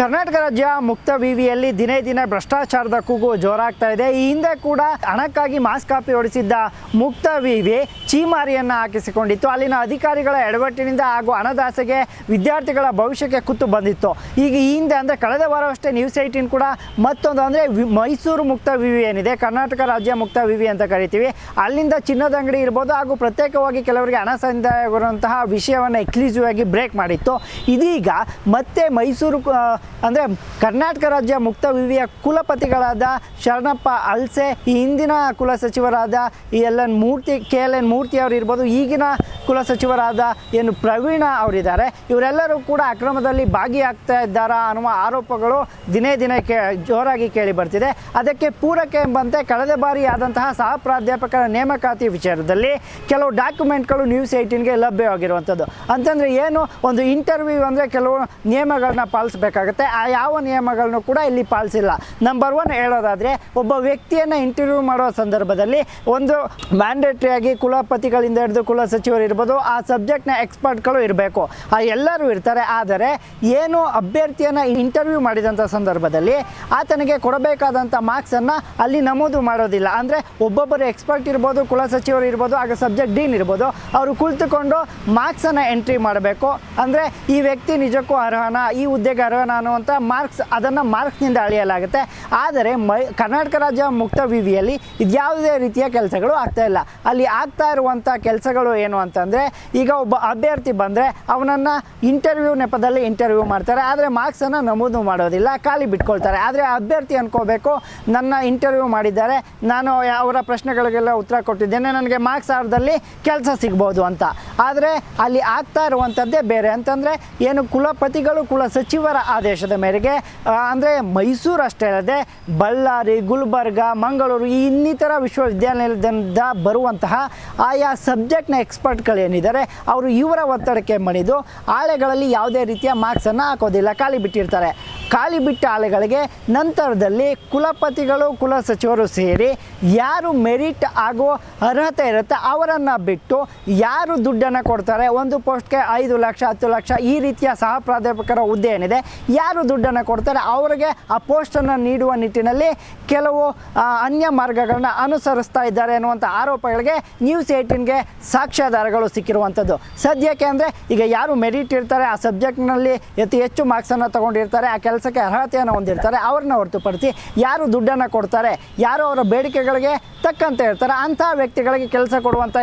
ಕರ್ನಾಟಕ ರಾಜ್ಯ ಮುಕ್ತ ವಿವಿಯಲ್ಲಿ ದಿನೇ ದಿನೇ ಭ್ರಷ್ಟಾಚಾರದ ಕೂಗು ಜೋರಾಗ್ತಾ ಇದೆ. ಈ ಹಿಂದೆ ಕೂಡ ಹಣಕ್ಕಾಗಿ ಮಾಸ್ ಕಾಪಿ ಹೊಡಿಸಿದ್ದ ಮುಕ್ತ ವಿವಿ ಚೀಮಾರಿಯನ್ನು ಹಾಕಿಸಿಕೊಂಡಿತ್ತು. ಅಲ್ಲಿನ ಅಧಿಕಾರಿಗಳ ಎಡವಟ್ಟಿನಿಂದ ಹಾಗೂ ಹಣದಾಸೆಗೆ ವಿದ್ಯಾರ್ಥಿಗಳ ಭವಿಷ್ಯಕ್ಕೆ ಕುತ್ತು ಬಂದಿತ್ತು. ಈಗ ಈ ಹಿಂದೆ ಅಂದರೆ ಕಳೆದ ವಾರವಷ್ಟೇ ನ್ಯೂಸ್ ಏಯ್ಟೀನ್ ಕೂಡ ಮತ್ತೊಂದು ಅಂದರೆ ಮೈಸೂರು ಮುಕ್ತ ವಿವಿ ಏನಿದೆ, ಕರ್ನಾಟಕ ರಾಜ್ಯ ಮುಕ್ತ ವಿವಿ ಅಂತ ಕರಿತೀವಿ. ಅಲ್ಲಿಂದ ಚಿನ್ನದ ಅಂಗಡಿ ಇರ್ಬೋದು ಹಾಗೂ ಪ್ರತ್ಯೇಕವಾಗಿ ಕೆಲವರಿಗೆ ಹಣ ಬರುವಂತಹ ವಿಷಯವನ್ನು ಎಕ್ಸ್ಕ್ಲೂಸಿವ್ ಆಗಿ ಬ್ರೇಕ್ ಮಾಡಿತ್ತು. ಇದೀಗ ಮತ್ತೆ ಮೈಸೂರು ಅಂದರೆ ಕರ್ನಾಟಕ ರಾಜ್ಯ ಮುಕ್ತ ವಿವಿಯ ಕುಲಪತಿಗಳಾದ ಶರಣಪ್ಪ ಅಲ್ಸೆ ಈ ಹಿಂದಿನ ಕುಲ ಸಚಿವರಾದ ಈ L N Murthy K L N Murthy ಅವರು ಇರ್ಬೋದು, ಈಗಿನ ಕುಲ ಸಚಿವರಾದ ಏನು ಪ್ರವೀಣ ಅವರಿದ್ದಾರೆ. ಇವರೆಲ್ಲರೂ ಕೂಡ ಅಕ್ರಮದಲ್ಲಿ ಭಾಗಿಯಾಗ್ತಾ ಇದ್ದಾರಾ ಅನ್ನುವ ಆರೋಪಗಳು ದಿನೇ ದಿನೇ ಕೇ, ಜೋರಾಗಿ ಕೇಳಿ ಬರ್ತಿದೆ. ಅದಕ್ಕೆ ಪೂರಕ ಎಂಬಂತೆ ಕಳೆದ ಬಾರಿ ಆದಂತಹ ಸಹ ಪ್ರಾಧ್ಯಾಪಕರ ನೇಮಕಾತಿ ವಿಚಾರದಲ್ಲಿ ಕೆಲವು ಡಾಕ್ಯುಮೆಂಟ್ಗಳು ನ್ಯೂಸ್ ಏಯ್ಟೀನ್ಗೆ ಲಭ್ಯವಾಗಿರುವಂಥದ್ದು. ಅಂತಂದರೆ ಏನು? ಒಂದು ಇಂಟರ್ವ್ಯೂ ಅಂದರೆ ಕೆಲವು ನಿಯಮಗಳನ್ನ ಪಾಲಿಸಬೇಕಾಗುತ್ತೆ. ಆ ಯಾವ ನಿಯಮಗಳನ್ನು ಕೂಡ ಇಲ್ಲಿ ಪಾಲಿಸಿಲ್ಲ. ನಂಬರ್ ಒನ್ ಹೇಳೋದಾದರೆ, ಒಬ್ಬ ವ್ಯಕ್ತಿಯನ್ನು ಇಂಟರ್ವ್ಯೂ ಮಾಡೋ ಸಂದರ್ಭದಲ್ಲಿ ಒಂದು ಮ್ಯಾಂಡೇಟ್ರಿಯಾಗಿ ಕುಲಪತಿಗಳಿಂದ ಹಿಡಿದು ಕುಲ ಸಚಿವರು ಇರ್ಬೋದು, ಆ ಸಬ್ಜೆಕ್ಟ್ನ ಎಕ್ಸ್ಪರ್ಟ್ಗಳು ಇರಬೇಕು. ಆ ಎಲ್ಲರೂ ಇರ್ತಾರೆ, ಆದರೆ ಏನು ಅಭ್ಯರ್ಥಿಯನ್ನು ಇಂಟರ್ವ್ಯೂ ಮಾಡಿದಂಥ ಸಂದರ್ಭದಲ್ಲಿ ಆತನಿಗೆ ಕೊಡಬೇಕಾದಂಥ ಮಾರ್ಕ್ಸನ್ನು ಅಲ್ಲಿ ನಮೂದು ಮಾಡೋದಿಲ್ಲ. ಅಂದರೆ ಒಬ್ಬೊಬ್ಬರು ಎಕ್ಸ್ಪರ್ಟ್ ಇರ್ಬೋದು, ಕುಲ ಸಚಿವರು ಇರ್ಬೋದು, ಆಗ ಸಬ್ಜೆಕ್ಟ್ ಡೀನ್ ಇರ್ಬೋದು, ಅವರು ಕುಳಿತುಕೊಂಡು ಮಾರ್ಕ್ಸನ್ನು ಎಂಟ್ರಿ ಮಾಡಬೇಕು. ಅಂದರೆ ಈ ವ್ಯಕ್ತಿ ನಿಜಕ್ಕೂ ಅರ್ಹನ, ಈ ಹುದ್ದೆಗೆ ಅರ್ಹನ ಅನ್ನುವಂಥ ಮಾರ್ಕ್ಸ್ ಅದನ್ನು ಮಾರ್ಕ್ಸ್ನಿಂದ ಅಳೆಯಲಾಗುತ್ತೆ. ಆದರೆ ಮೈ, ಕರ್ನಾಟಕ ರಾಜ್ಯ ಮುಕ್ತ ವಿವಿಯಲ್ಲಿ ಇದ್ಯಾವುದೇ ರೀತಿಯ ಕೆಲಸಗಳು ಆಗ್ತಾ ಇಲ್ಲ. ಅಲ್ಲಿ ಆಗ್ತಾ ಇರುವಂಥ ಕೆಲಸಗಳು ಏನು ಅಂತಂದರೆ, ಈಗ ಒಬ್ಬ ಅಭ್ಯರ್ಥಿ ಬಂದರೆ ಅವನನ್ನು ಇಂಟರ್ವ್ಯೂ ನೆಪದಲ್ಲಿ ಇಂಟರ್ವ್ಯೂ ಮಾಡ್ತಾರೆ. ಆದರೆ ಮಾರ್ಕ್ಸನ್ನು ನಮೂದು ಮಾಡೋದಿಲ್ಲ, ಖಾಲಿ ಬಿಟ್ಕೊಳ್ತಾರೆ. ಆದರೆ ಅಭ್ಯರ್ಥಿ ಅನ್ಕೋಬೇಕು, ನನ್ನ ಇಂಟರ್ವ್ಯೂ ಮಾಡಿದ್ದಾರೆ, ನಾನು ಅವರ ಪ್ರಶ್ನೆಗಳಿಗೆಲ್ಲ ಉತ್ತರ ಕೊಟ್ಟಿದ್ದೇನೆ, ನನಗೆ ಮಾರ್ಕ್ಸ್ ಆರ್ದಲ್ಲಿ ಕೆಲಸ ಸಿಗ್ಬೋದು ಅಂತ. ಆದರೆ ಅಲ್ಲಿ ಆಗ್ತಾ ಇರುವಂಥದ್ದೇ ಬೇರೆ. ಅಂತಂದರೆ, ಏನು ಕುಲಪತಿಗಳು, ಕುಲ ಸಚಿವರ ಆದೇಶದ ಮೇರೆಗೆ ಅಂದರೆ ಮೈಸೂರು ಅಷ್ಟೇ ಅಲ್ಲದೆ ಬಳ್ಳಾರಿ, ಗುಲ್ಬರ್ಗ, ಮಂಗಳೂರು, ಈ ಇನ್ನಿತರ ವಿಶ್ವವಿದ್ಯಾನಿಲಯದಿಂದ ಬರುವಂತಹ ಆಯಾ ಸಬ್ಜೆಕ್ಟ್ನ ಎಕ್ಸ್ಪರ್ಟ್ಗಳೇನಿದ್ದಾರೆ, ಅವರು ಇವರ ಒತ್ತಡಕ್ಕೆ ಮಣಿದು, ಆಳೆಗಳಲ್ಲಿ ಯಾವುದೇ ರೀತಿಯ ಮಾರ್ಕ್ಸನ್ನು ಹಾಕೋದಿಲ್ಲ, ಖಾಲಿ ಬಿಟ್ಟಿರ್ತಾರೆ. ಖಾಲಿ ಬಿಟ್ಟ ಆಲೆಗಳಿಗೆ ನಂತರದಲ್ಲಿ ಕುಲಪತಿಗಳು, ಕುಲ ಸಚಿವರು ಸೇರಿ ಯಾರು ಮೆರಿಟ್ ಆಗೋ ಅರ್ಹತೆ ಇರುತ್ತೆ ಅವರನ್ನು ಬಿಟ್ಟು ಯಾರು ದುಡ್ಡನ್ನು ಕೊಡ್ತಾರೆ? ಒಂದು ಪೋಸ್ಟ್ಗೆ ಐದು ಲಕ್ಷ, ಹತ್ತು ಲಕ್ಷ ಈ ರೀತಿಯ ಸಹ ಪ್ರಾಧ್ಯಾಪಕರ ಹುದ್ದೆ ಏನಿದೆ? ಯಾರು ದುಡ್ಡನ್ನು ಕೊಡ್ತಾರೆ? ಅವರಿಗೆ ಆ ಪೋಸ್ಟನ್ನು ನೀಡುವ ನಿಟ್ಟಿನಲ್ಲಿ ಕೆಲವು ಅನ್ಯ ಮಾರ್ಗಗಳನ್ನು ಅನುಸರಿಸ್ತಾ ಇದ್ದಾರೆ ಅನ್ನುವಂಥ ಆರೋಪಗಳಿಗೆ ನ್ಯೂಸ್ ಏಯ್ಟೀನ್ಗೆ ಸಾಕ್ಷ್ಯಾಧಾರಗಳು ಸಿಕ್ಕಿರುವಂಥದ್ದು. ಸದ್ಯಕ್ಕೆ ಅಂದರೆ ಈಗ ಯಾರು ಮೆರಿಟ್ ಇರ್ತಾರೆ, ಆ ಸಬ್ಜೆಕ್ಟ್ನಲ್ಲಿ ಅತಿ ಹೆಚ್ಚು ಮಾರ್ಕ್ಸನ್ನು ತಗೊಂಡಿರ್ತಾರೆ, ಆ ಕೆಲಸಕ್ಕೆ ಅರ್ಹತೆಯನ್ನು ಹೊಂದಿರ್ತಾರೆ, ಅವ್ರನ್ನ ಹೊರತುಪಡಿಸಿ ಯಾರು ದುಡ್ಡನ್ನು ಕೊಡ್ತಾರೆ, ಯಾರು ಅವರ ಬೇಡಿಕೆಗಳಿಗೆ ತಕ್ಕಂತೆ ಇರ್ತಾರೆ ಅಂಥ ವ್ಯಕ್ತಿಗಳಿಗೆ ಕೆಲಸ ಕೊಡುವಂಥ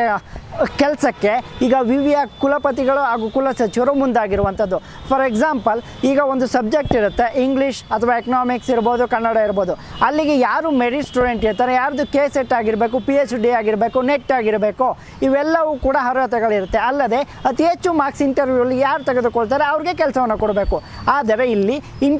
ಕೆಲಸಕ್ಕೆ ಈಗ ವಿವಿಯ ಕುಲಪತಿಗಳು ಹಾಗೂ ಕುಲ ಸಚಿವರು ಮುಂದಾಗಿರುವಂಥದ್ದು. ಫಾರ್ ಎಕ್ಸಾಂಪಲ್ ಈಗ ಒಂದು ಸಬ್ಜೆಕ್ಟ್ ಇರುತ್ತೆ ಇಂಗ್ಲೀಷ್ ಅಥವಾ ಎಕನಾಮಿಕ್ಸ್ ಇರ್ಬೋದು, ಕನ್ನಡ ಇರ್ಬೋದು. ಅಲ್ಲಿಗೆ ಯಾರು ಮೆರಿಟ್ ಸ್ಟೂಡೆಂಟ್ ಇರ್ತಾರೆ, ಯಾರ್ದು ಕೆ ಸೆಟ್ ಆಗಿರಬೇಕು ಪಿ ಎಚ್ ಡಿ ಆಗಿರಬೇಕು ನೆಟ್ ಆಗಿರಬೇಕು, ಇವೆಲ್ಲವೂ ಕೂಡ ಅರ್ಹತೆಗಳಿರುತ್ತೆ. ಅಲ್ಲದೆ ಅತಿ ಹೆಚ್ಚು ಮಾರ್ಕ್ಸ್ ಇಂಟರ್ವ್ಯೂಲಿ ಯಾರು ತೆಗೆದುಕೊಳ್ತಾರೆ, ಅವ್ರಿಗೆ ಕೆಲಸವನ್ನು ಕೊಡಬೇಕು. ಆದರೆ ಇಲ್ಲಿ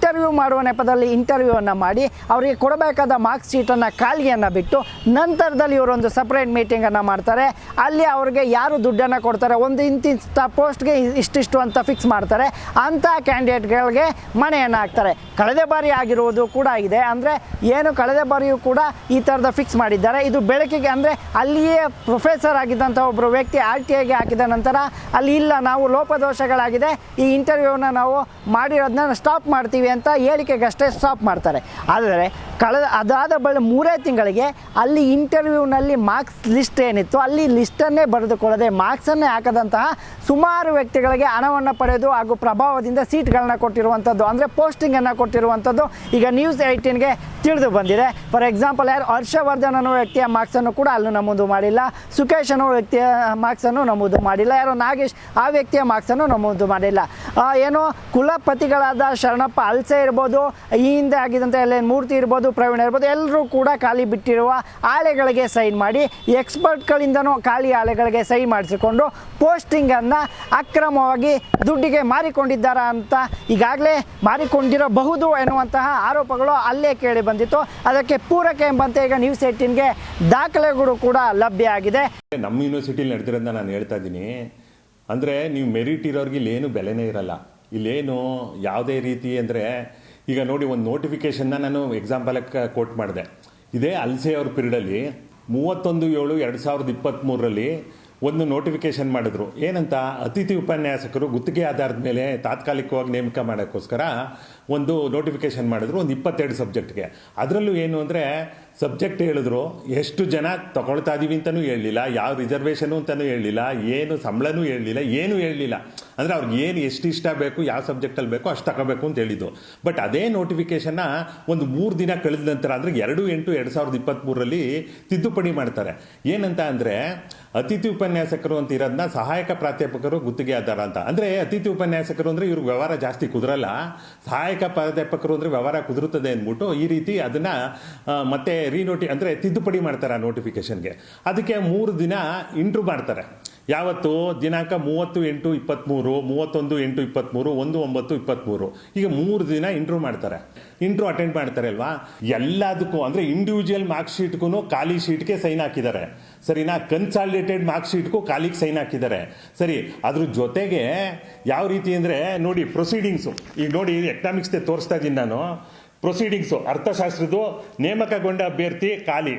ಇಂಟರ್ವ್ಯೂ ಮಾಡುವ ನೆಪದಲ್ಲಿ ಇಂಟರ್ವ್ಯೂವನ್ನು ಮಾಡಿ ಅವರಿಗೆ ಕೊಡಬೇಕಾದ ಮಾರ್ಕ್ಸ್ ಶೀಟನ್ನು ಖಾಲಿಯನ್ನು ಬಿಟ್ಟು ನಂತರದಲ್ಲಿ ಇವರೊಂದು ಸಪ್ರೇಟ್ ಮೀಟಿಂಗನ್ನು ಮಾಡ್ತಾರೆ. ಅಲ್ಲಿ ಅವ್ರಿಗೆ ಯಾರು ದುಡ್ಡನ್ನು ಕೊಡ್ತಾರೆ, ಒಂದು ಇಂತಿಂಥ ಪೋಸ್ಟ್ಗೆ ಇಷ್ಟಿಷ್ಟು ಅಂತ ಫಿಕ್ಸ್ ಮಾಡ್ತಾರೆ. ಅಂಥ ಕ್ಯಾಂಡಿಡೇಟ್ಗಳಿಗೆ ಮನೆಯನ್ನು ಹಾಕ್ತಾರೆ. ಕಳೆದ ಬಾರಿ ಆಗಿರುವುದು ಕೂಡ ಇದೆ. ಅಂದರೆ ಏನು ಕಳೆದ ಬಾರಿಯೂ ಕೂಡ ಈ ಥರದ ಫಿಕ್ಸ್ ಮಾಡಿದ್ದಾರೆ. ಇದು ಬೆಳಕಿಗೆ ಅಂದರೆ ಅಲ್ಲಿಯೇ ಪ್ರೊಫೆಸರ್ ಆಗಿದ್ದಂಥ ಒಬ್ಬರು ವ್ಯಕ್ತಿ ಆರ್ ಟಿ ಐಗೆ ಹಾಕಿದ ನಂತರ ಅಲ್ಲಿ ಇಲ್ಲ, ನಾವು ಲೋಪದೋಷಗಳಾಗಿದೆ. ಈ ಇಂಟರ್ವ್ಯೂನ ನಾವು ಮಾಡಿರೋದನ್ನ ಸ್ಟಾಪ್ ಮಾಡ್ತೀವಿ ಹೇಳಿಕೆಗಷ್ಟೇ ಸ್ಟಾಪ್ ಮಾಡ್ತಾರೆ. ಆದರೆ ಕಳೆದ ಅದಾದ ಬಳಿ ಮೂರೇ ತಿಂಗಳಿಗೆ ಅಲ್ಲಿ ಇಂಟರ್ವ್ಯೂನಲ್ಲಿ ಮಾರ್ಕ್ಸ್ ಲಿಸ್ಟ್ ಏನಿತ್ತು ಅಲ್ಲಿ ಲಿಸ್ಟನ್ನೇ ಬರೆದುಕೊಳ್ಳದೆ ಮಾರ್ಕ್ಸನ್ನೇ ಹಾಕದಂತಹ ಸುಮಾರು ವ್ಯಕ್ತಿಗಳಿಗೆ ಹಣವನ್ನು ಪಡೆದು ಹಾಗೂ ಪ್ರಭಾವದಿಂದ ಸೀಟ್ಗಳನ್ನ ಕೊಟ್ಟಿರುವಂಥದ್ದು ಅಂದರೆ ಪೋಸ್ಟಿಂಗನ್ನು ಕೊಟ್ಟಿರುವಂಥದ್ದು ಈಗ ನ್ಯೂಸ್ ಏಯ್ಟೀನ್ಗೆ ತಿಳಿದು ಬಂದಿದೆ. ಫಾರ್ ಎಕ್ಸಾಂಪಲ್ ಯಾರು ಹರ್ಷವರ್ಧನ್ ಅನ್ನೋ ವ್ಯಕ್ತಿಯ ಮಾರ್ಕ್ಸನ್ನು ಕೂಡ ಅಲ್ಲೂ ನಮೂದು ಮಾಡಿಲ್ಲ. ಸುಖೇಶ್ ಅನ್ನೋ ವ್ಯಕ್ತಿಯ ಮಾರ್ಕ್ಸನ್ನು ನಮೂದು ಮಾಡಿಲ್ಲ. ಯಾರು ನಾಗೇಶ್, ಆ ವ್ಯಕ್ತಿಯ ಮಾರ್ಕ್ಸನ್ನು ನಮೂದು ಮಾಡಿಲ್ಲ. ಏನು, ಕುಲಪತಿಗಳಾದ ಶರಣಪ್ಪ ಅಲ್ಸೆ ಇರ್ಬೋದು, ಈ ಹಿಂದೆ ಆಗಿದ್ದಂಥ ಎಲ್ಲ ಮೂರ್ತಿ ಇರ್ಬೋದು, ಪ್ರವೀಣ್ ಇರ್ಬೋದು, ಎಲ್ಲರೂ ಕೂಡ ಖಾಲಿ ಬಿಟ್ಟಿರುವ ಆಳೆಗಳಿಗೆ ಸೈನ್ ಮಾಡಿ, ಎಕ್ಸ್ಪರ್ಟ್ಗಳಿಂದನೂ ಖಾಲಿ ಆಳೆಗಳಿಗೆ ಸೈನ್ ಮಾಡಿಸಿಕೊಂಡು ಪೋಸ್ಟಿಂಗನ್ನು ಅಕ್ರಮವಾಗಿ ದುಡ್ಡಿಗೆ ಮಾರಿಕೊಂಡಿದ್ದಾರಾ ಅಂತ ಈಗಾಗಲೇ ಮಾರಿಕೊಂಡಿರಬಹುದು ಎನ್ನುವಂತಹ ಆರೋಪಗಳು ಅಲ್ಲೇ ಕೇಳಿ ಬಂದಿತ್ತು. ಅದಕ್ಕೆ ಪೂರಕ ಎಂಬಂತೆ ಈಗ ನ್ಯೂಸ್ ಏಯ್ಟೀನ್ಗೆ ದಾಖಲೆಗಳು ಕೂಡ ಲಭ್ಯ ಆಗಿದೆ. ನಮ್ಮ ಯೂನಿವರ್ಸಿಟಿಲಿ ನಡೆದಿರೋದನ್ನ ನಾನು ಹೇಳ್ತಾ ಇದ್ದೀನಿ. ಅಂದರೆ ನೀವು ಮೆರಿಟ್ ಇರೋರಿಗೆ ಇಲ್ಲೇನು ಬೆಲೆನೇ ಇರಲ್ಲ. ಇಲ್ಲೇನು ಯಾವುದೇ ರೀತಿ ಅಂದರೆ ಈಗ ನೋಡಿ ಒಂದು ನೋಟಿಫಿಕೇಶನ್ನ ನಾನು ಎಕ್ಸಾಂಪಲಕ್ಕೆ ಕೋಟ್ ಮಾಡಿದೆ. ಇದೇ ಅಲ್ಸೆ ಅವ್ರ ಪೀರಿಯಡಲ್ಲಿ ಮೂವತ್ತೊಂದು ಏಳು ಎರಡು ಸಾವಿರದ ಇಪ್ಪತ್ತ್ಮೂರರಲ್ಲಿ ಒಂದು ನೋಟಿಫಿಕೇಶನ್ ಮಾಡಿದ್ರು. ಏನಂತ? ಅತಿಥಿ ಉಪನ್ಯಾಸಕರು ಗುತ್ತಿಗೆ ಆಧಾರದ ಮೇಲೆ ತಾತ್ಕಾಲಿಕವಾಗಿ ನೇಮಕ ಮಾಡೋಕ್ಕೋಸ್ಕರ ಒಂದು ನೋಟಿಫಿಕೇಶನ್ ಮಾಡಿದ್ರು, ಒಂದು ಇಪ್ಪತ್ತೆರಡು ಸಬ್ಜೆಕ್ಟ್ಗೆ ಅದರಲ್ಲೂ ಏನು ಅಂದರೆ ಸಬ್ಜೆಕ್ಟ್ ಹೇಳಿದ್ರು, ಎಷ್ಟು ಜನ ತಗೊಳ್ತಾ ಇದೀವಿ ಅಂತಲೂ ಹೇಳಲಿಲ್ಲ, ಯಾವ ರಿಸರ್ವೇಷನು ಅಂತಲೂ ಹೇಳಲಿಲ್ಲ, ಏನು ಸಂಬಳನೂ ಹೇಳಲಿಲ್ಲ, ಏನು ಹೇಳಲಿಲ್ಲ. ಅಂದರೆ ಅವ್ರಿಗೆ ಏನು ಎಷ್ಟು ಇಷ್ಟ ಬೇಕು, ಯಾವ ಸಬ್ಜೆಕ್ಟಲ್ಲಿ ಬೇಕೋ, ಅಷ್ಟು ತಗೋಬೇಕು ಅಂತ ಹೇಳಿದ್ದು ಬಟ್ ಅದೇ ನೋಟಿಫಿಕೇಷನ್ನ ಒಂದು ಮೂರು ದಿನ ಕಳೆದ ನಂತರ, ಅಂದರೆ ಎರಡು ಎಂಟು ಎರಡು ಸಾವಿರದ ಇಪ್ಪತ್ತ್ಮೂರರಲ್ಲಿ ತಿದ್ದುಪಡಿ ಮಾಡ್ತಾರೆ. ಏನಂತ ಅಂದರೆ, ಅತಿಥಿ ಉಪನ್ಯಾಸಕರು ಅಂತ ಇರೋದನ್ನ ಸಹಾಯಕ ಪ್ರಾಧ್ಯಾಪಕರು ಗುತ್ತಿಗೆ ಆಧಾರ ಅಂತ. ಅಂದರೆ ಅತಿಥಿ ಉಪನ್ಯಾಸಕರು ಅಂದರೆ ಇವ್ರಿಗೆ ವ್ಯವಹಾರ ಜಾಸ್ತಿ ಕುದುರಲ್ಲ. ಸಹಾಯಕ ಪ್ರಾಧ್ಯಾಪಕರು ಅಂದರೆ ವ್ಯವಹಾರ ಕುದುರುತ್ತದೆ ಅಂದ್ಬಿಟ್ಟು ಈ ರೀತಿ ಅದನ್ನು ಮತ್ತೆ ರೀನೋಟಿ ಅಂದರೆ ತಿದ್ದುಪಡಿ ಮಾಡ್ತಾರೆ ಆ ನೋಟಿಫಿಕೇಶನ್ಗೆ ಅದಕ್ಕೆ ಮೂರು ದಿನ ಇಂಟ್ರೂ ಮಾಡ್ತಾರೆ. ಯಾವತ್ತು? ದಿನಾಂಕ ಮೂವತ್ತು ಎಂಟು ಇಪ್ಪತ್ತ್ಮೂರು ಮೂವತ್ತೊಂದು ಎಂಟು ಇಪ್ಪತ್ತ್ಮೂರು ಒಂದು ಒಂಬತ್ತು ಇಪ್ಪತ್ತ್ಮೂರು ಈಗ ಮೂರು ದಿನ ಇಂಟ್ರೂ ಮಾಡ್ತಾರೆ. ಇಂಟ್ರೂ ಅಟೆಂಡ್ ಮಾಡ್ತಾರೆ ಅಲ್ವಾ? ಎಲ್ಲದಕ್ಕೂ, ಅಂದರೆ ಇಂಡಿವಿಜುವಲ್ ಮಾರ್ಕ್ ಶೀಟ್ಗೂ ಖಾಲಿ ಶೀಟ್ಗೆ ಸೈನ್ ಹಾಕಿದ್ದಾರೆ. ಸರಿನಾ? ಕನ್ಸಾಲಿಡೇಟೆಡ್ ಮಾರ್ಕ್ ಶೀಟ್ಗೂ ಖಾಲಿಗೆ ಸೈನ್ ಹಾಕಿದ್ದಾರೆ. ಸರಿ, ಅದ್ರ ಜೊತೆಗೆ ಯಾವ ರೀತಿ ಅಂದರೆ ನೋಡಿ ಪ್ರೊಸೀಡಿಂಗ್ಸು ಈಗ ನೋಡಿ ಎಕನಾಮಿಕ್ಸ್ದೇ ತೋರಿಸ್ತಾ ಇದ್ದೀನಿ ನಾನು. ಪ್ರೊಸೀಡಿಂಗ್ಸು ಅರ್ಥಶಾಸ್ತ್ರದ್ದು ನೇಮಕಗೊಂಡ ಅಭ್ಯರ್ಥಿ ಖಾಲಿ,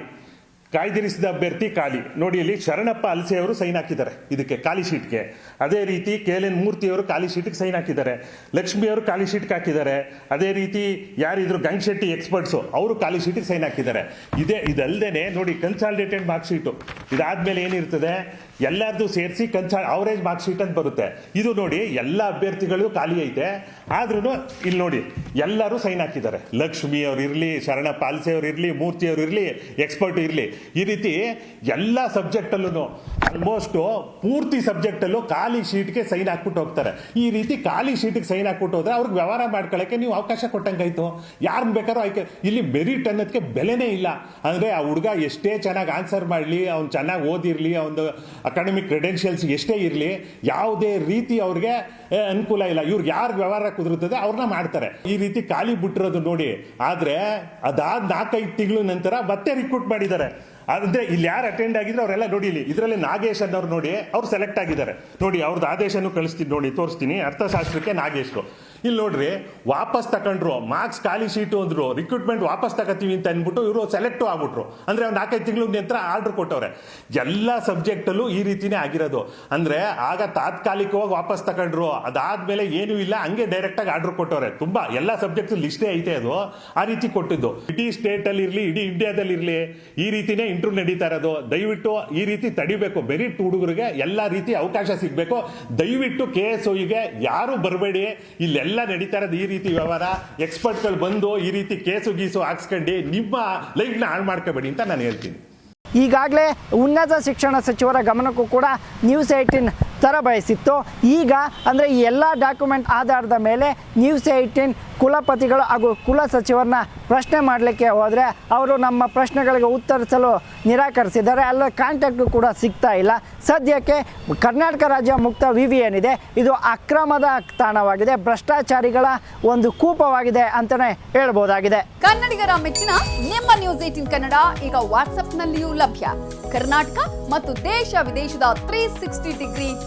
ಕಾಯ್ದಿರಿಸಿದ ಅಭ್ಯರ್ಥಿ ಖಾಲಿ. ನೋಡಿ, ಇಲ್ಲಿ ಶರಣಪ್ಪ ಅಲ್ಸೆ ಅವರು ಸೈನ್ ಹಾಕಿದ್ದಾರೆ ಇದಕ್ಕೆ, ಖಾಲಿ ಶೀಟ್ಗೆ. ಅದೇ ರೀತಿ ಕೆ ಎಲ್ ಎನ್ ಮೂರ್ತಿಯವರು ಖಾಲಿ ಶೀಟ್ಗೆ ಸೈನ್ ಹಾಕಿದ್ದಾರೆ. ಲಕ್ಷ್ಮಿ ಅವರು ಖಾಲಿ ಶೀಟ್ಗೆ ಹಾಕಿದ್ದಾರೆ. ಅದೇ ರೀತಿ ಯಾರಿದ್ರು ಗಂಗಶೆಟ್ಟಿ ಎಕ್ಸ್ಪರ್ಟ್ಸು ಅವರು ಖಾಲಿ ಶೀಟಿಗೆ ಸೈನ್ ಹಾಕಿದ್ದಾರೆ. ಇದೇ, ಇದಲ್ದೇನೆ ನೋಡಿ ಕನ್ಸಾಲ್ಟೇಟೆಡ್ ಮಾರ್ಕ್ಶೀಟು ಇದಾದ್ಮೇಲೆ ಏನಿರ್ತದೆ? ಎಲ್ಲರದು ಸೇರಿಸಿ ಕನ್ಸಾ ಅವರೇಜ್ ಮಾರ್ಕ್ ಶೀಟ್ ಅಂತ ಬರುತ್ತೆ. ಇದು ನೋಡಿ ಎಲ್ಲ ಅಭ್ಯರ್ಥಿಗಳು ಖಾಲಿ ಐತೆ. ಆದ್ರೂ ಇಲ್ಲಿ ನೋಡಿ, ಎಲ್ಲರೂ ಸೈನ್ ಹಾಕಿದ್ದಾರೆ. ಲಕ್ಷ್ಮಿ ಅವ್ರು ಇರಲಿ, ಶರಣ ಪಾಲ್ಸೆ ಅವ್ರು ಇರಲಿ, ಮೂರ್ತಿ ಅವ್ರು ಇರಲಿ ಎಕ್ಸ್ಪರ್ಟ್ ಇರಲಿ. ಈ ರೀತಿ ಎಲ್ಲ ಸಬ್ಜೆಕ್ಟಲ್ಲೂ ಆಲ್ಮೋಸ್ಟ್ ಪೂರ್ತಿ ಸಬ್ಜೆಕ್ಟಲ್ಲೂ ಖಾಲಿ ಶೀಟ್ಗೆ ಸೈನ್ ಹಾಕ್ಬಿಟ್ಟು ಹೋಗ್ತಾರೆ. ಈ ರೀತಿ ಖಾಲಿ ಶೀಟಿಗೆ ಸೈನ್ ಹಾಕ್ಬಿಟ್ಟು ಹೋದ್ರೆ ಅವ್ರಿಗೆ ವ್ಯವಹಾರ ಮಾಡ್ಕೊಳ್ಳೋಕ್ಕೆ ನೀವು ಅವಕಾಶ ಕೊಟ್ಟಂಗಾಯ್ತು. ಯಾರನ್ನ ಬೇಕಾದ್ರೂ ಆಯ್ಕೆ ಇಲ್ಲಿ ಮೆರಿಟ್ ಅನ್ನೋದಕ್ಕೆ ಬೆಲೆನೇ ಇಲ್ಲ. ಅಂದರೆ ಆ ಹುಡುಗ ಎಷ್ಟೇ ಚೆನ್ನಾಗಿ ಆನ್ಸರ್ ಮಾಡಲಿ, ಅವ್ನು ಚೆನ್ನಾಗಿ ಓದಿರಲಿ ಅವನು ಅಕಾಡೆಮಿಕ್ ಕ್ರೆಡೆನ್ಷಿಯಲ್ಸ್ ಎಷ್ಟೇ ಇರಲಿ, ಯಾವುದೇ ರೀತಿ ಅವ್ರಿಗೆ ಅನುಕೂಲ ಇಲ್ಲ. ಇವ್ರಿಗೆ ಯಾರು ವ್ಯವಹಾರ ಕುದುರುತ್ತದೆ ಅವ್ರನ್ನ ಮಾಡ್ತಾರೆ. ಈ ರೀತಿ ಖಾಲಿ ಬಿಟ್ಟಿರೋದು ನೋಡಿ, ಆದ್ರೆ ಅದಾದ ನಾಲ್ಕೈದು ತಿಂಗಳ ನಂತರ ಮತ್ತೆ ರಿಕ್ರೂಟ್ ಮಾಡಿದ್ದಾರೆ. ಅಂದ್ರೆ ಇಲ್ಲಿ ಯಾರು ಅಟೆಂಡ್ ಆಗಿದ್ರೆ ಅವರೆಲ್ಲ ನೋಡಿಲಿ ಇದರಲ್ಲಿ ನಾಗೇಶ್ ಅನ್ನೋರು ನೋಡಿ, ಅವ್ರು ಸೆಲೆಕ್ಟ್ ಆಗಿದ್ದಾರೆ. ನೋಡಿ ಅವ್ರದ್ದು ಆದೇಶನೂ ಕಳಿಸ್ತೀನಿ, ನೋಡಿ, ತೋರಿಸ್ತೀನಿ. ಅರ್ಥಶಾಸ್ತ್ರಕ್ಕೆ ನಾಗೇಶ್ರು ಇಲ್ಲಿ ನೋಡ್ರಿ, ವಾಪಸ್ ತಗೊಂಡ್ರು ಮಾರ್ಕ್ಸ್ ಖಾಲಿ ಶೀಟು ಅಂದ್ರು ರಿಕ್ರೂಟ್ಮೆಂಟ್ ವಾಪಸ್ ತಗೋತೀವಿ ಅಂತ ಅಂದ್ಬಿಟ್ಟು ಇವರು ಸೆಲೆಕ್ಟ್ ಆಗ್ಬಿಟ್ರು. ಅಂದ್ರೆ ಒಂದು ನಾಲ್ಕೈದು ತಿಂಗಳ ನಂತರ ಆರ್ಡರ್ ಕೊಟ್ಟವ್ರೆ. ಎಲ್ಲ ಸಬ್ಜೆಕ್ಟಲ್ಲೂ ಈ ರೀತಿನೇ ಆಗಿರೋದು. ಅಂದ್ರೆ ಆಗ ತಾತ್ಕಾಲಿಕವಾಗಿ ವಾಪಸ್ ತಗೊಂಡ್ರು ಅದಾದ್ಮೇಲೆ ಏನೂ ಇಲ್ಲ, ಹಂಗೆ ಡೈರೆಕ್ಟ್ ಆಗಿ ಆರ್ಡರ್ ಕೊಟ್ಟವ್ರೆ. ತುಂಬಾ, ಎಲ್ಲ ಸಬ್ಜೆಕ್ಟ್ ಲಿಸ್ಟೇ ಐತೆ ಅದು. ಆ ರೀತಿ ಕೊಟ್ಟಿದ್ದು. ಇಡೀ ಸ್ಟೇಟ್ ಅಲ್ಲಿ ಇರ್ಲಿ, ಇಡೀ ಇಂಡಿಯಾದಲ್ಲಿ ಇರ್ಲಿ, ಈ ರೀತಿನೇ ಇಂಟರ್ವ್ಯೂ ನಡೀತಾ ಇರೋದು. ದಯವಿಟ್ಟು ಈ ರೀತಿ ತಡಿಬೇಕು. ಮೆರಿಟ್ ಹುಡುಗರಿಗೆ ಎಲ್ಲ ರೀತಿ ಅವಕಾಶ ಸಿಗಬೇಕು. ದಯವಿಟ್ಟು ಕೆ ಎಸ್ಗೆ ಯಾರು ಬರಬೇಡಿ. ಇಲ್ಲೆಲ್ಲ ನಡೀತಾ ಇರೋದು ಈ ರೀತಿ ವ್ಯವಹಾರ. ಎಕ್ಸ್ಪರ್ಟ್ಗಳು ಬಂದು ಈ ರೀತಿ ಕೇಸು ಗೀಸು ಹಾಕ್ಸ್ಕೊಂಡು ನಿಮ್ಮ ಲೈಫ್ನ ಹಾಳು ಮಾಡ್ಕೋಬೇಡಿ ಅಂತ ನಾನು ಹೇಳ್ತೀನಿ. ಈಗಾಗಲೇ ಉನ್ನತ ಶಿಕ್ಷಣ ಸಚಿವರ ಗಮನಕ್ಕೂ ಕೂಡ ನ್ಯೂಸ್ ಏಯ್ಟೀನ್ ತರಬಯಸಿತ್ತು ಈಗ ಅಂದರೆ ಈ ಎಲ್ಲ ಡಾಕ್ಯುಮೆಂಟ್ ಆಧಾರದ ಮೇಲೆ ನ್ಯೂಸ್ ಏಯ್ಟೀನ್ ಕುಲಪತಿಗಳು ಹಾಗೂ ಕುಲ ಸಚಿವರನ್ನ ಪ್ರಶ್ನೆ ಮಾಡಲಿಕ್ಕೆ ಹೋದರೆ ಅವರು ನಮ್ಮ ಪ್ರಶ್ನೆಗಳಿಗೆ ಉತ್ತರಿಸಲು ನಿರಾಕರಿಸಿದ್ದಾರೆ. ಅಲ್ಲ ಕಾಂಟ್ಯಾಕ್ಟು ಕೂಡ ಸಿಗ್ತಾ ಇಲ್ಲ. ಸದ್ಯಕ್ಕೆ ಕರ್ನಾಟಕ ರಾಜ್ಯ ಮುಕ್ತ ವಿ ವಿ ಏನಿದೆ, ಇದು ಅಕ್ರಮದ ತಾಣವಾಗಿದೆ. ಭ್ರಷ್ಟಾಚಾರಿಗಳ ಒಂದು ಕೂಪವಾಗಿದೆ ಅಂತಲೇ ಹೇಳ್ಬೋದಾಗಿದೆ. ಕನ್ನಡಿಗರ ಮೆಚ್ಚಿನ ನಿಮ್ಮ ನ್ಯೂಸ್ ಏಟಿನ್ ಕನ್ನಡ ಈಗ ವಾಟ್ಸ್ಆಪ್ನಲ್ಲಿಯೂ ಲಭ್ಯ. ಕರ್ನಾಟಕ ಮತ್ತು ದೇಶ ವಿದೇಶದ ತ್ರೀ ಸಿಕ್ಸ್ಟಿ ಡಿಗ್ರಿ